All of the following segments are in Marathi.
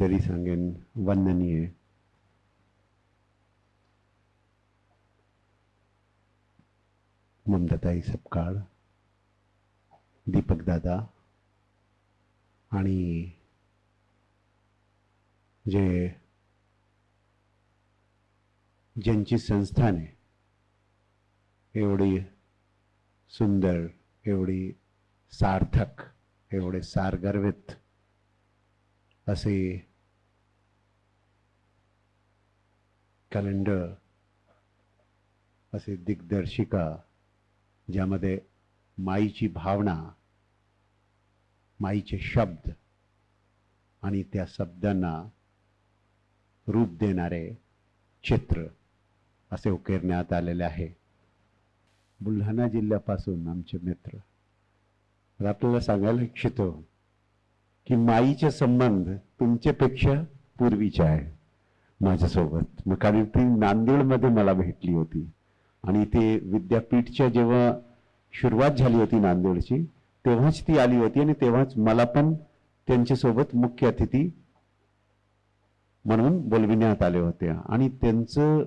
तरी सांगेन वंदनीय ममताई सपकाळ दीपक दादा आणि जे ज्यांची संस्थाने आहे एवढी सुंदर एवढी सार्थक एवढे सारगर्वित असे कॅलेंडर असे दिग्दर्शिका ज्यामध्ये माईची भावना माईचे शब्द आणि त्या शब्दांना रूप देणारे चित्र असे उकेरण्यात आलेले आहे. बुलढाणा जिल्ह्यापासून आमचे मित्र. तर आपल्याला सांगायला इच्छितो की माईचे संबंध तुमच्यापेक्षा पूर्वीचे आहे. माझ्यासोबत. मग कारण ती नांदेडमध्ये मला भेटली होती. आणि ते विद्यापीठच्या जेव्हा सुरुवात झाली होती नांदेडची तेव्हाच ती आली होती आणि तेव्हाच मला पण त्यांच्यासोबत मुख्य अतिथी म्हणून बोलविण्यात आले होते आणि त्यांचं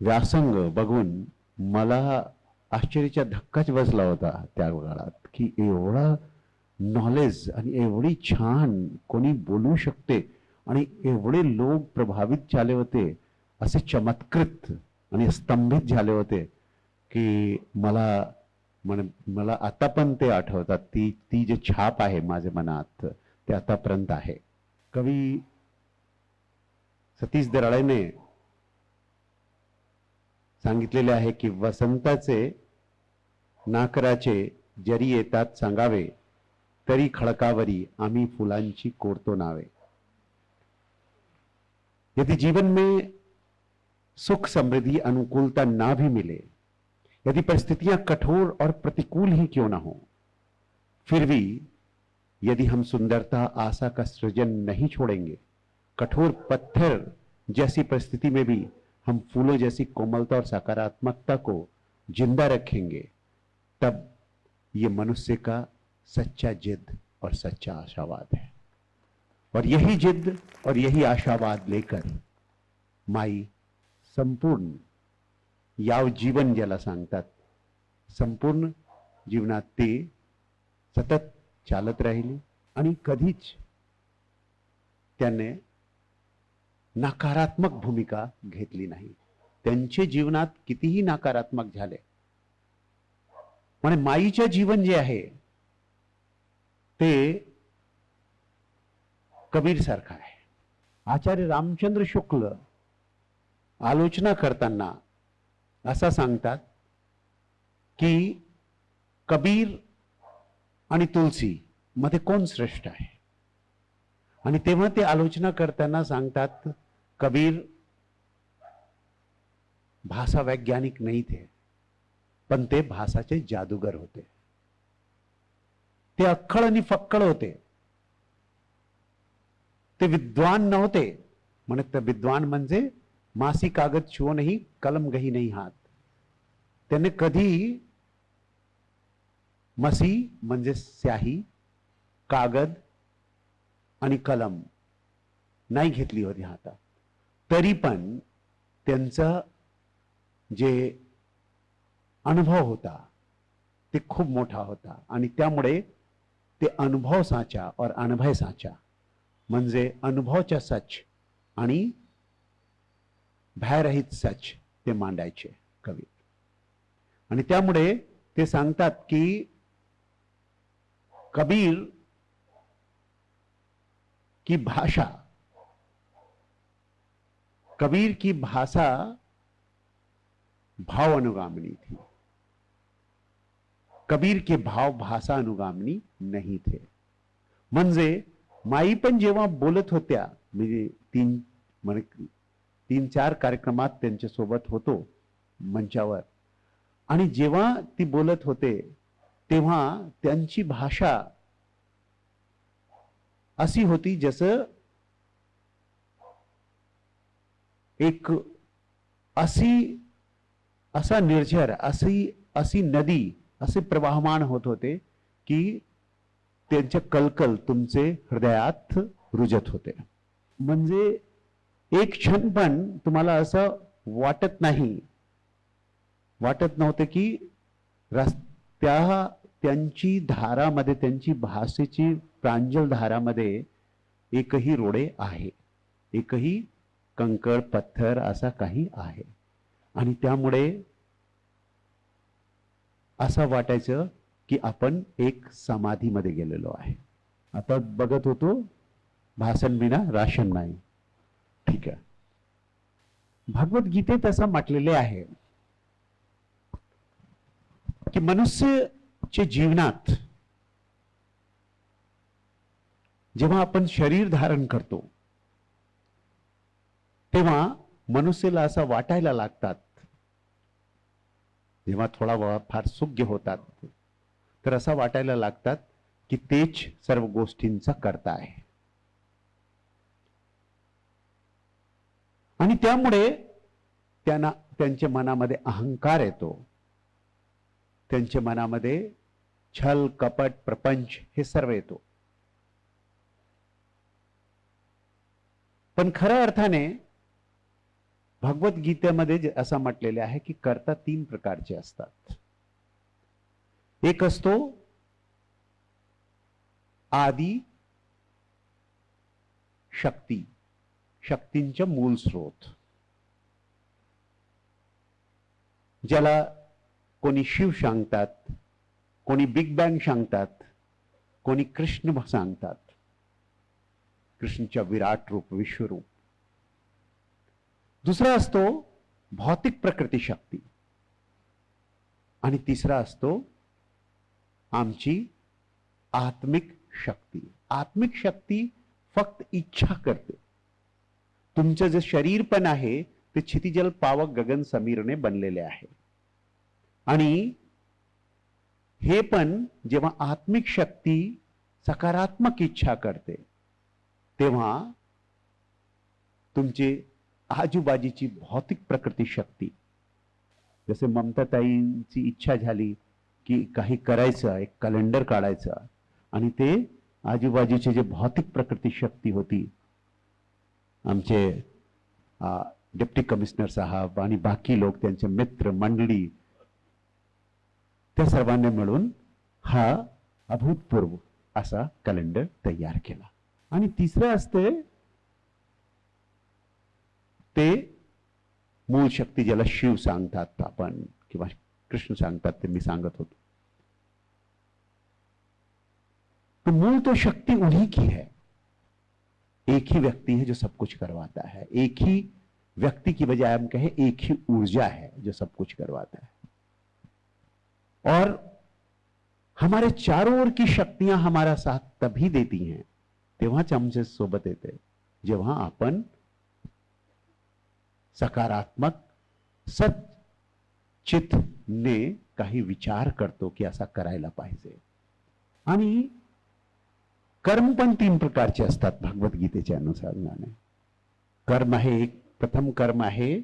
व्यासंग बघून मला आश्चर्याचा धक्काच बसला होता त्या काळात की एवढा नॉलेज आणि एवढी छान कोणी बोलू शकते आणि एवढे लोक प्रभावित झाले होते असे चमत्कृत आणि स्तंभित झाले होते की मला म्हण मला आता पण ते आठवतात. ती ती जे छाप आहे माझ्या मनात ते आतापर्यंत आहे. कवी सतीश दराळेने सांगितलेले आहे की वसंताचे नाकराचे जरी येतात सांगावे तरी खडकावरी आम्ही फुलांची कोरतो नावे. यदि जीवन में सुख समृद्धि अनुकूलता ना भी मिले, यदि परिस्थितियाँ कठोर और प्रतिकूल ही क्यों ना हो, फिर भी यदि हम सुंदरता, आशा का सृजन नहीं छोड़ेंगे, कठोर पत्थर जैसी परिस्थिति में भी हम फूलों जैसी कोमलता और सकारात्मकता को ज़िंदा रखेंगे, तब ये मनुष्य का सच्चा जिद और सच्चा आशावाद है। और यही जिद और यही आशावाद लेकर माई संपूर्ण याव जीवन ज्याला सांगतात। संपूर्ण जीवनात ते सतत चालत राहिली आणि कधीच त्याने नकारात्मक भूमिका घेतली नाही। त्यांचे जीवनात कितीही नकारात्मक झाले म्हणजे माईचे जीवन जे आहे ते कबीरसारखं आहे. आचार्य रामचंद्र शुक्ल आलोचना करताना असा सांगतात की कबीर आणि तुलसी मध्ये कोण श्रेष्ठ आहे? आणि तेव्हा ते आलोचना करताना सांगतात कबीर भाषा वैज्ञानिक नाही थे पण ते भाषाचे जादूगर होते. ते अक्खळ आणि फक्कळ होते. ते विद्वान नव्हते. म्हणत विद्वान म्हणजे मासी कागद शिवो नाही कलम गही नाही हात. त्याने कधी मसी म्हणजे स्याही कागद आणि कलम नाही घेतली होती हातात. तरी पण त्यांचा जे अनुभव होता ते खूप मोठा होता. आणि त्यामुळे ते अनुभव साचा और अनुभय साचा. म्हणजे अनुभवच्या सच आणि भयरहित सच ते मांडायचे कवी. आणि त्यामुळे ते सांगतात की कबीर की भाषा कबीर की भाषा भाव अनुगामिनी थी. कबीर के भाव भाषा अनुगामनी नहीं थे। म्हणजे माई पण जेव्हा बोलत होत्या म्हणजे तीन म्हणे तीन चार कार्यक्रमात त्यांच्यासोबत होतो मंचावर. आणि जेव्हा ती बोलत होते तेव्हा त्यांची भाषा अशी होती जसं एक अशी असा निर्झर अशी अशी नदी असे प्रवाहमान होत होते की त्यांच्या कलकल तुमचे हृदयात रुजत होते. म्हणजे एक क्षण पण तुम्हाला असं वाटत नाही. वाटत नव्हते की रस्त्या त्यांची धारामध्ये त्यांची भाषेची प्रांजल धारामध्ये एकही रोडे आहे. एकही कंकळ पत्थर असा काही आहे. आणि त्यामुळे असं वाटायचं की आपण एक समाधीमध्ये गेलेलो आहे. आता बघत होतो भाषण विना राशन नाही. ठीक आहे. भगवद्गीतेत असं म्हटलेले आहे की मनुष्यचे जीवनात जेव्हा आपण शरीर धारण करतो तेव्हा मनुष्याला असं वाटायला लागतात जेव्हा थोडा वेळा फार सुग्य होतात. तर असं वाटायला लागतात की तेच सर्व गोष्टींचा करता आहे. आणि त्यामुळे त्यांना त्यांच्या मनामध्ये अहंकार येतो. त्यांच्या मनामध्ये छल कपट प्रपंच हे सर्व येतो. पण खऱ्या अर्थाने भगवद्गीतेमध्ये असं म्हटलेले आहे की कर्ता तीन प्रकारचे असतात. एक असतो आदी शक्ती. शक्तींचे मूल स्रोत. ज्याला कोणी शिव सांगतात कोणी बिग बँग सांगतात कोणी कृष्ण सांगतात. कृष्णच्या विराट रूप विश्वरूप. दुसरा असतो भौतिक प्रकृती शक्ती. आणि तिसरा असतो आमची आत्मिक शक्ती. आत्मिक शक्ती फक्त इच्छा करते. तुमचं जे शरीर पण आहे ते क्षितिजल पावक गगन समीरने बनलेले आहे. आणि हे पण जेव्हा आत्मिक शक्ती सकारात्मक इच्छा करते तेव्हा तुमची आजूबाजूची भौतिक प्रकृती शक्ती. जसे ममताताईंची इच्छा झाली की काही करायचं एक कॅलेंडर काढायचं आणि ते आजूबाजूची जे भौतिक प्रकृती शक्ती होती आमचे डेप्टी कमिशनर साहेब आणि बाकी लोक त्यांचे मित्र मंडळी त्या सर्वांनी मिळून हा अभूतपूर्व असा कॅलेंडर तयार केला. आणि तिसरं असते ते मूळ शक्ती ज्याला शिव सांगतात आपण, किंवा कृष्ण सांगतात, ते मी सांगत होतो. तो मूल तो शक्ति उन्हीं की है. एक ही व्यक्ति है जो सब कुछ करवाता है. एक ही व्यक्ति की बजाय हम कहें, एक ही ऊर्जा है जो सब कुछ करवाता है. और हमारे चारों ओर की शक्तियाँ हमारा साथ तभी देती हैं, तेव्हाच आमचे सोबत येते जेव्हा आपण सकारात्मक सचितने काही विचार करतो की असा करायला पाहिजे. आणि कर्म पण तीन प्रकारचे असतात भगवद्गीतेच्या अनुसाराने कर्म आहे एक प्रथम कर्म आहे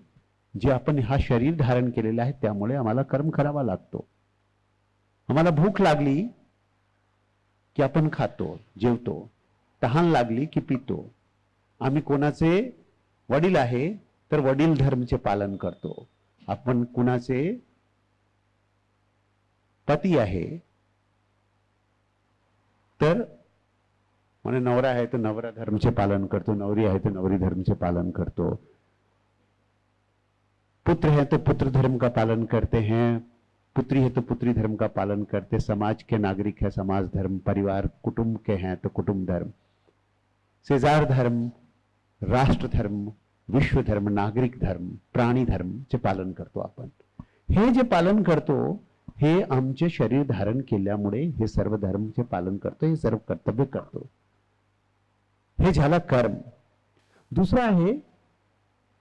जे आपण हा शरीर धारण केलेलं आहे त्यामुळे आम्हाला कर्म करावा लागतो. आम्हाला भूक लागली की आपण खातो जेवतो. तहान लागली की पितो. आम्ही कोणाचे वडील आहे तर वडील धर्मचे पालन करतो. आपण कुणाचे? पती आहे. तर म्हणे, नवरा आहे तर नवरा धर्मचे पालन करतो, नवरी आहे तर नवरी धर्म धर्मचे पालन करतो. पुत्र है तो पुत्र धर्म का पालन करते हैं, पुत्री है तो पुत्री धर्म का पालन करते समाज के नागरिक है, समाज धर्म, परिवार, कुटुंब के हैं तो कुटुंब धर्म। सेजार धर्म, राष्ट्र धर्म विश्वधर्म नागरिक धर्म प्राणी धर्म चे पालन करतो आपण. हे जे पालन करतो हे आमचे शरीर धारण केल्यामुळे हे सर्व धर्मचे पालन करतो हे सर्व कर्तव्य करतो. हे झालं कर्म. दुसरं आहे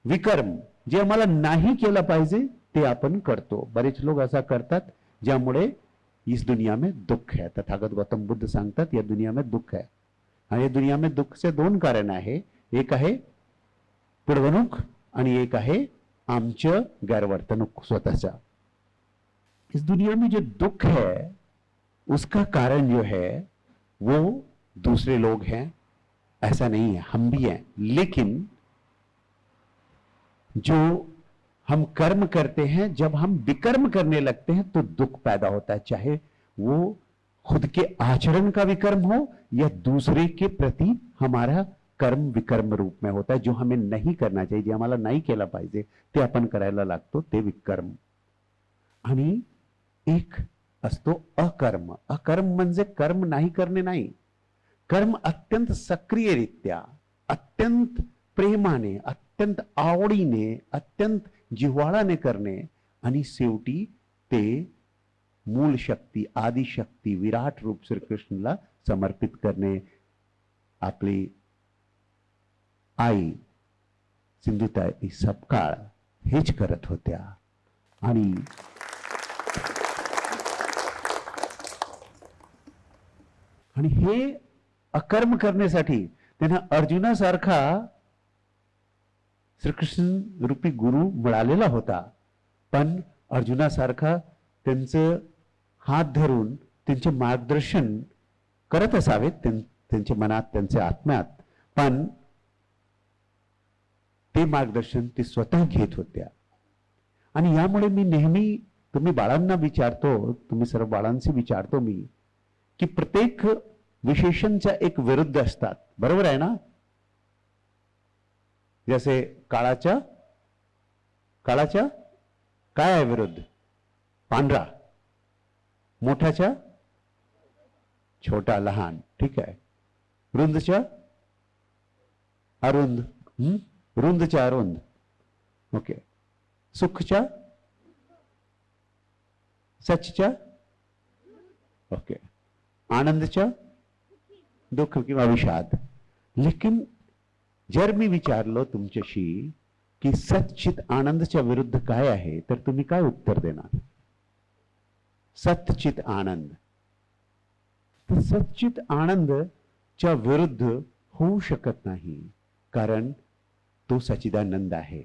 विकर्म. जे आम्हाला नाही केलं पाहिजे ते आपण करतो. बरेच लोक असा करतात ज्यामुळे इस दुनिया में दुःख है. तथागत गौतम बुद्ध सांगतात या दुनिया में दुःख है. आणि या दुनिया में दुःखचे दोन कारण आहे. एक आहे पुढवणूक आणि एक आहे आमचं गैरवर्तणूक स्वतःचा. इस दुनिया में जो दुख है, उसका कारण जो है, वो दूसरे लोग हैं। ऐसा नहीं है, हम भी हैं। लेकिन जो हम कर्म करते हैं, जब हम विकर्म करने लगते हैं तो दुख पैदा होता है। चाहे वो खुद के आचरण का विकर्म हो, या दूसरे के प्रति हमारा कर्म विकर्म रूप में होता है जो हमें नहीं करना चाहिए जे आम्हाला नाही केला पाहिजे ते आपण करायला लागतो ते विकर्म. आणि एक असतो अकर्म. अकर्म म्हणजे कर्म नाही करणे नाही. कर्म अत्यंत सक्रियरित्या अत्यंत प्रेमाने अत्यंत आवडीने अत्यंत जिव्हाळाने करणे आणि शेवटी ते मूल शक्ती आदिशक्ती विराट रूप श्रीकृष्णला समर्पित करणे. आपली आई सिंधुताई सपकाळ हेच करत होत्या. आणि आणि हे अकर्म करण्यासाठी त्यांना अर्जुनासारखा श्रीकृष्ण रूपी गुरु मिळालेला होता. पण अर्जुनासारखा त्यांचं हात धरून त्यांचे मार्गदर्शन करत असावेत त्यांच्या मनात त्यांच्या आत्म्यात. पण ते मार्गदर्शन ती स्वतः घेत होत्या. आणि यामुळे मी नेहमी तुम्ही बाळांना विचारतो तुम्ही सर्व बाळांशी विचारतो मी की प्रत्येक विशेषणच्या एक विरुद्ध असतात. बरोबर आहे ना? जसे काळाच्या काळाच्या काय आहे विरुद्ध? पांढरा. मोठ्याच्या छोटा लहान. ठीक आहे. रुंदच्या अरुंद. रुंदच्या अरुंद ओके सुखच्या सचच्या ओके आनंदच्या दुःख किंवा विषाद. लेकिन जर मी विचारलो तुमच्याशी की सच्चित आनंदच्या विरुद्ध काय आहे तर तुम्ही काय उत्तर देणार? सतचित आनंद. तर सच्चित आनंदच्या विरुद्ध होऊ शकत नाही. कारण तो सचिदानंद आहे.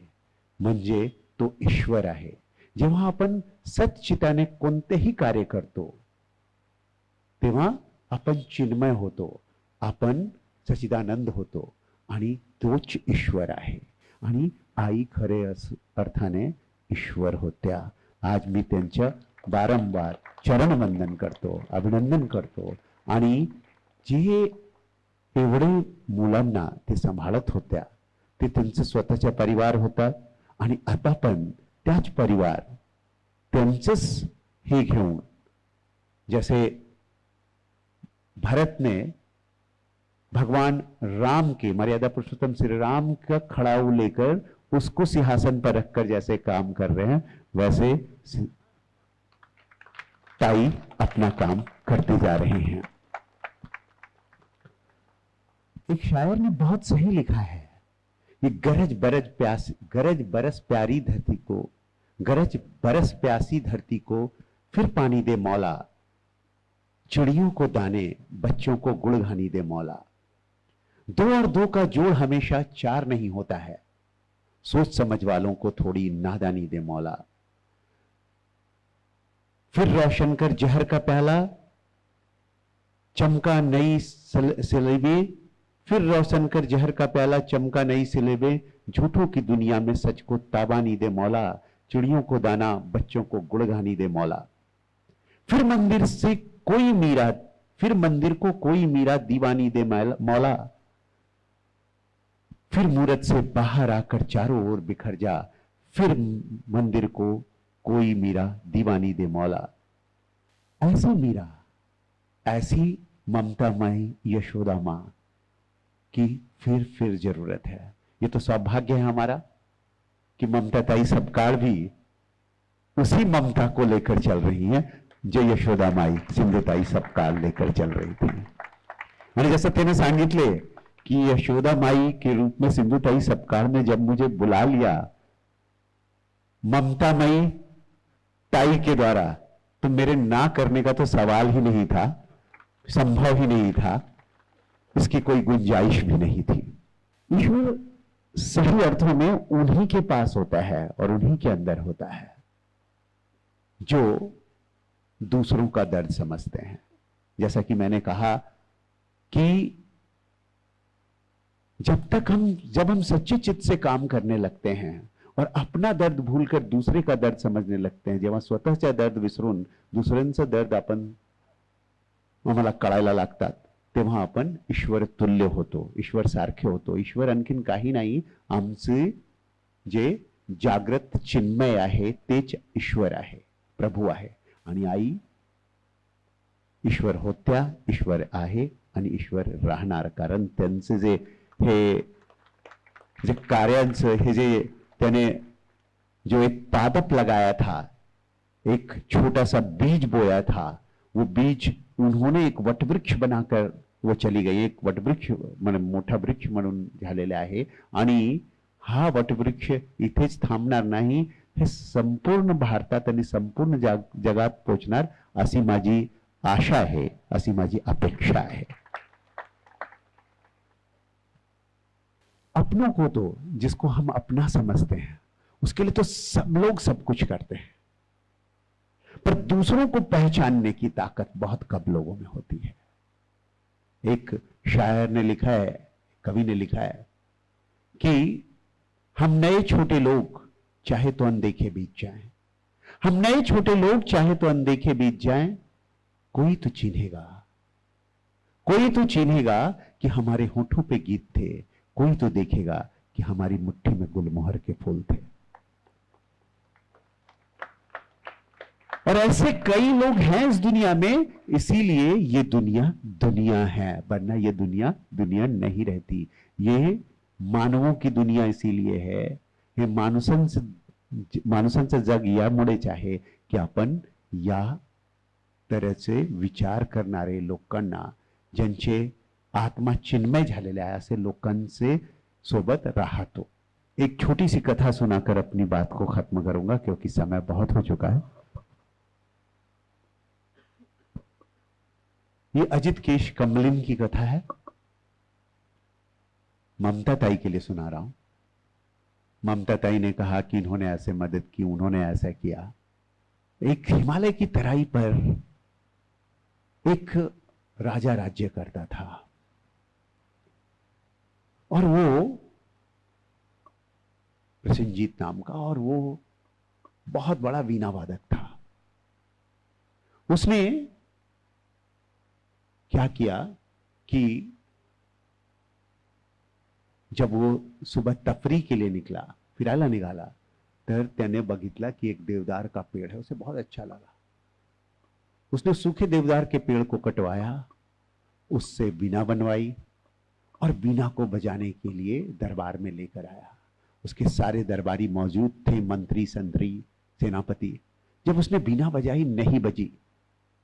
म्हणजे तो ईश्वर आहे. जेव्हा आपण सच्चिताने कोणतेही कार्य करतो तेव्हा आपण चिन्मय होतो. आपण सचिदानंद होतो आणि तोच ईश्वर आहे. आणि आई खरे अर्थाने ईश्वर होत्या. आज मी त्यांच्या वारंवार चरणवंदन करतो अभिनंदन करतो. आणि जे एवढे मुलांना ते सांभाळत होत्या ते त्यांचं स्वतःचा परिवार होता आणि आता पण त्याच परिवार त्यांचंच हे घेऊन जसे भरत ने भगवान राम के मर्यादा पुरुषोत्तम श्री राम का खड़ाऊ लेकर उसको सिंहासन पर रखकर जैसे काम कर रहे हैं, वैसे ताई अपना काम करते जा रहे हैं। एक शायर ने बहुत सही लिखा है। ये गरज बरज प्यास, गरज बरस प्यारी धरती को, गरज बरस प्यासी धरती को फिर पानी दे मौला। चिड़ियों को दाने, बच्चों को गुड़घानी दे मौला। दो और दो का जोड़ हमेशा चार नहीं होता है। सोच समझ वालों को थोड़ी नादानी दे मौला। फिर रोशन कर जहर का पहला चमका नई सिलेबे फिर रोशन कर जहर का प्याला चमका नई सिलेबे झूठों की दुनिया में सच को ताबानी दे मौला, चिड़ियों को दाना, बच्चों को गुड़गानी दे मौला। फिर मंदिर से कोई मीरा, फिर मंदिर को कोई मीरा दीवानी दे मौला। फिर मूरत से बाहर आकर चारों ओर बिखर जा, फिर मंदिर को कोई मीरा दीवानी दे मौला। ऐसी मीरा, ऐसी ममता मई यशोदा माँ। की फिर फिर ज़रूरत है। ये तो सौभाग्य है हमारा कि ममता ताई सबकार भी उसी ममता को लेकर चल रही है, जो यशोदा माई सिंधुताई सबकार लेकर चल रही थी। मैंने जैसा तेने सांगितले कि यशोदा माई के रूप में सिंधुताई सबकार ने जब मुझे बुला लिया, ममता मई ताई के द्वारा तो मेरे ना करने का तो सवाल ही नहीं था, संभव ही नहीं था। इसकी कोई गुंजाइश भी नहीं थी। ईश्वर सही अर्थों में उन्हीं के पास होता है और उन्हीं के अंदर होता है, जो दूसरों का दर्द समझते हैं। जैसा कि मैंने कहा कि जब तक हम, जब हम सच्चे चित्त से काम करने लगते हैं और अपना दर्द भूलकर दूसरे का दर्द समझने लगते हैं, जब जेव्हा स्वतःच्या दर्द विसरून दुसऱ्यांचं दर्द आपण आम्हाला कळायला लागतात। तेव्हा आपण ईश्वर तुल्य होतो ईश्वर सारखे होतो. ईश्वर आणखीन काही नाही आमचे जे जागृत चिन्मय आहे तेच ईश्वर आहे प्रभू आहे. आणि आई ईश्वर होत्या ईश्वर आहे आणि ईश्वर राहणार. कारण त्यांचे जे हे जे कार्यांचं हे जे त्याने जो एक पादप लगाया था एक छोटा सा बीज बोया था वो बीज उन्होंने एक वटवृक्ष बनाकर वो चली गई, एक वटवृक्ष म्हणून मोठा वृक्ष झालेले आहे. आणि हा वटवृक्ष इथेच थांबणार नाही, हे संपूर्ण भारतात आणि संपूर्ण जग, जगात पोचणार अशी माझी आशा अशी माझी अपेक्षा आहे. अपनों को तो जिसको हम अपना समझते हैं, उसके लिए तो सब लोग सब कुछ करते हैं. पर दूसरों को पहचानने की ताकत बहुत कम लोगों में होती है। एक शायर ने लिखा है, कवि ने लिखा है कि हम नए छोटे लोग चाहे तो अनदेखे बीत जाएँ। हम नए छोटे लोग चाहे तो अनदेखे बीत जाएँ। कोई तो चिन्हेगा। कोई तो चिन्हेगा कि हमारे होठों पे गीत थे। कोई तो देखेगा कि हमारी मुट्ठी में गुलमोहर के फूल थे। और ऐसे कई लोग हैं इस दुनिया में, इसीलिए ये दुनिया दुनिया है, वरना ये दुनिया दुनिया नहीं रहती। ये मानवों की दुनिया इसीलिए है। हे माणसांचं माणसांचं जग यामुळेच आहे की आपण या तऱ्हेचे विचार करणारे लोकांना ज्यांचे आत्मा चिन्मय झालेले आहे ऐसे लोकांसे सोबत राहतो एक छोटी सी कथा सुनाकर अपनी बात को खत्म करूँगा, क्योंकि समय बहुत हो चुका है। ये अजित केश कमलिन की कथा है। ममता ताई के लिए सुना रहा हूँ। ममता ताई ने कहा कि इन्होंने ऐसे मदद की, उन्होंने ऐसा किया। एक हिमालय की तराई पर एक राजा राज्य करता था। और वो प्रसन्नजीत नाम का और वो बहुत बड़ा वीणा वादक था। उसने क्या किया कि जब वो सुबह तफरी के लिए निकला फिरायला निघाला तर त्याने बघितला की एक देवदार का पेड़ है, उसे बहुत अच्छा लगा। उसने सूखे देवदार के पेड़ को कटवाया, उससे बीना बनवाई और बीना को बजाने के लिए दरबार में लेकर आया। उसके सारे दरबारी मौजूद थे मंत्री, संतरी, सेनापति। जब उसने बीना बजाई, नहीं बजी।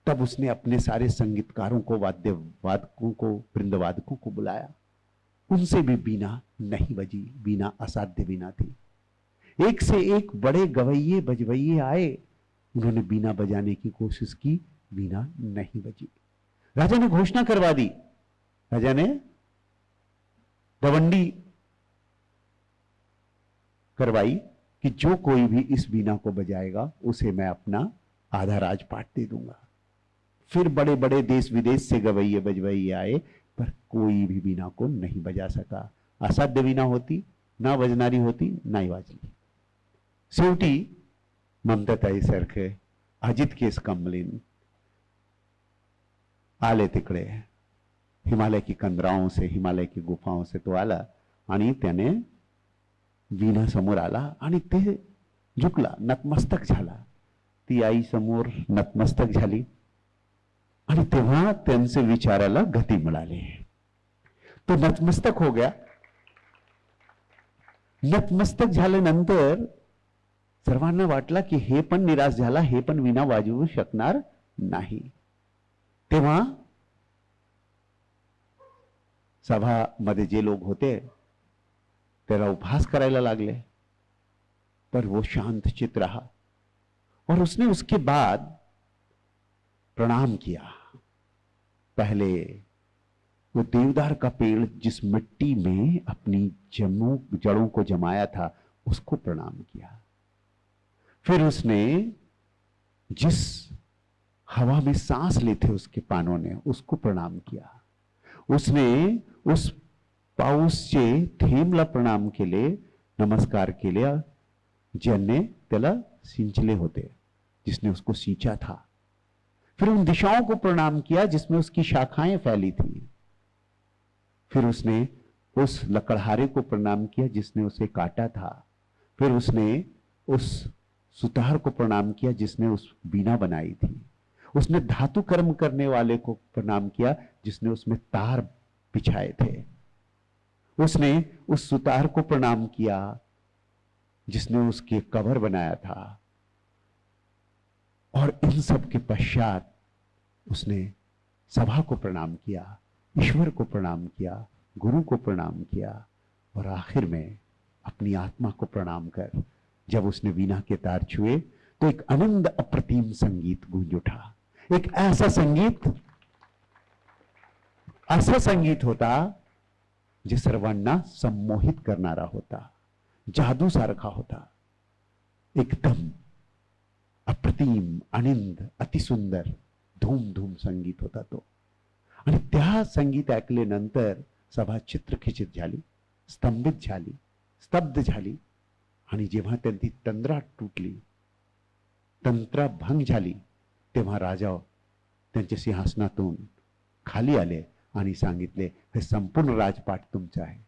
तब उसने अपने सारे संगीतकारों को वाद्य वादकों को, वृंदवादकों को बुलाया। उनसे भी बीना नहीं बजी, बीना असाध्य बीना थी। एक से एक बड़े गवैये, बजवैये आए। उन्होंने बीना बजाने की कोशिश की, बीना नहीं बजी। राजा ने घोषणा करवा दी। राजा ने दवंडी करवाई कि जो कोई भी इस बीना को बजाएगा, उसे मैं अपना आधा राजपाट दे दूँगा। फिर बड़े बड़े देश विदेश से गवैये बजवैये आए, पर कोई भी बीना को नहीं बजा सका। असाध्य बीना होती, ना बजणारी होती, ना ही वाजली शेवटी ममताताई सारखे, अजित केस कमलिन, आले तिकडे, हिमालय की कंदराओं से, हिमालय की गुफाओं से तो आला आणि त्याने वीणा समोर आला आणि ते झुकला, नतमस्तक झाला। ती आई समोर नतमस्तक झाली। आणि तेव्हा त्यांचे विचाराला गती मिळाली. तो नतमस्तक हो गया. नतमस्तक झाल्यानंतर सर्वांना वाटला की हे पण निराश झाला, हे पण विना वाजवू शकणार नाही. तेव्हा सभामध्ये जे लोग होते, त्याला उपहास करायला लागले. पर वो शांत चित रहा. और उसने उसके बाद प्रणाम किया। पहले वो देवदार का पेड़ जिस मिट्टी में अपनी जमू जड़ों को जमाया था, उसको प्रणाम किया। फिर उसने जिस हवा में सांस लेते उसके पानों ने, उसको प्रणाम किया। उसने उस पाऊसचे थेमला प्रणाम केले नमस्कार केले ज्यांने त्याला सिंचले होते, जिसने उसको सींचा था। फिर उन दिशाओं को प्रणाम किया जिसमें उसकी शाखाएँ फैली थी। फिर उसने उस लकड़हारे को प्रणाम किया जिसने उसे काटा था। फिर उसने उस सुतार को प्रणाम किया जिसने उस बीना बनाई थी। उसने धातु कर्म करने वाले को प्रणाम किया जिसने उसमें तार बिछाए थे। उसने उस सुतार को प्रणाम किया जिसने उसके कवर बनाया था। और इन सब के पश्चात उसने सभा को प्रणाम किया, ईश्वर को प्रणाम किया, गुरु को प्रणाम किया और आखिर में अपनी आत्मा को प्रणाम कर जब उसने वीणा के तार छुए तो एक आनंद अप्रतिम संगीत गूंज उठा। एक ऐसा संगीत ऐसा संगीत होता जे सर्वांना संमोहित करणारा होता, जादू सारखा होता, एकदम अप्रतिम आनंद अतिसुंदर धूम धूम संगीत होता तो. आणि त्या संगीत ऐकल्यानंतर सभा चित्रखिचित झाली स्तंभित झाली स्तब्ध झाली. आणि जेव्हा त्यांची तंद्रा तुटली तंत्रा भंग झाली तेव्हा राजा त्यांच्या सिंहासनातून खाली आले आणि सांगितले हे संपूर्ण राजपाठ तुमचं आहे.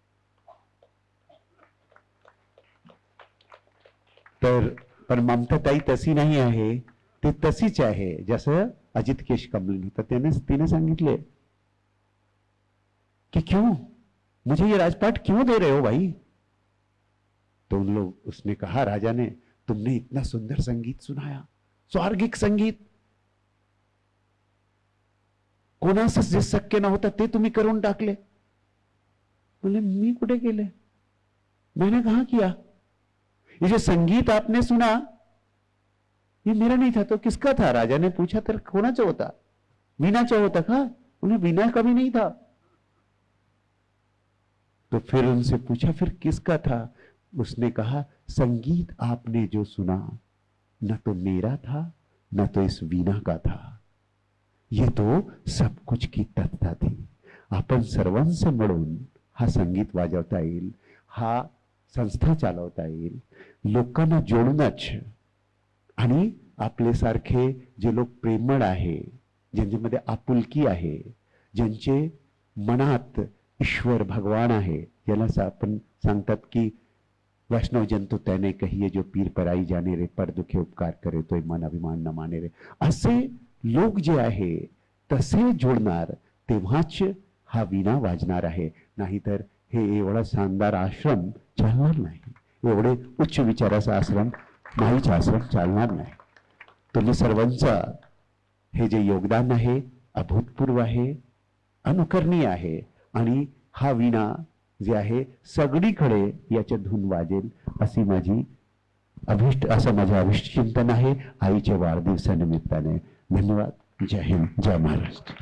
तर पण ममताताई तशी नाही आहे, ती तशीच आहे, जसं अजित केश कमलिन. होता त्याने तिने सांगितले, कि क्यों? मुझे ये राजपाट क्यों दे रहे हो भाई? तो उन लोग, उसने कहा, राजा ने तुमने इतना सुंदर संगीत सुनाया, स्वार्गिक संगीत। कोणाचं जे शक्य नव्हतं ते तुम्ही करून टाकले. बोले, मी कुठे केले? मैंने कहा किया ये जो संगीत आपने सुना, ये मेरा नहीं था तो किसका था? राजा ने पूछा, तर कोणाचा होता वीणाचा होता का उन्हें वीणा कभी नहीं था। तो फिर उनसे पूछा, फिर किसका था? उसने कहा, संगीत आपने जो सुना, न तो मेरा था, न तो इस वीणा का था। ये तो सब कुछ की तत्ता थी। आपण सर्वांचं मिळून हा संगीत वाजवता हा संस्था चालवता येईल. लोकांना जोडूनच आणि आपल्यासारखे जे लोक प्रेमळ आहे ज्यांच्यामध्ये आपुलकी आहे ज्यांचे मनात ईश्वर भगवान आहे याला आपण सांगतात की वैष्णव जंतू त्याने कहिए जो पीर पराई जाणे रे पर दुखे उपकार करे तो मन अभिमान न माने रे. असे लोक जे आहे तसे जोडणार तेव्हाच हा विना वाजणार आहे. नाहीतर हे एवढा शानदार आश्रम चालणार नाही. एवढे उच्च विचाराचा आश्रम माईचा आश्रम चालणार नाही. तुम्ही सर्वांचा हे जे योगदान आहे अभूतपूर्व आहे अनुकरणीय आहे आणि हा विणा जे आहे सगळीकडे याच्या धून वाजेल अशी माझी अभिष्ट असं माझं अभिष्ट चिंतन आहे आईच्या वाढदिवसानिमित्ताने. धन्यवाद. जय हिंद. जय महाराष्ट्र.